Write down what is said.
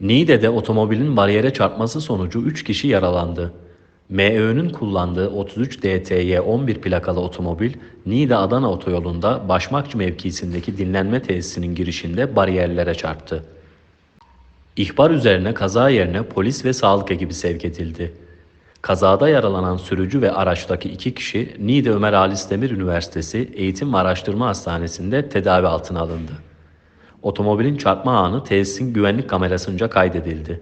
Niğde'de otomobilin bariyere çarpması sonucu 3 kişi yaralandı. MEÖ'nün kullandığı 33 DTY 11 plakalı otomobil Niğde-Adana otoyolunda Başmakçı mevkisindeki dinlenme tesisinin girişinde bariyerlere çarptı. İhbar üzerine kaza yerine polis ve sağlık ekibi sevk edildi. Kazada yaralanan sürücü ve araçtaki iki kişi Niğde Ömer Halis Demir Üniversitesi Eğitim ve Araştırma Hastanesi'nde tedavi altına alındı. Otomobilin çarpma anı tesisin güvenlik kamerasınca kaydedildi.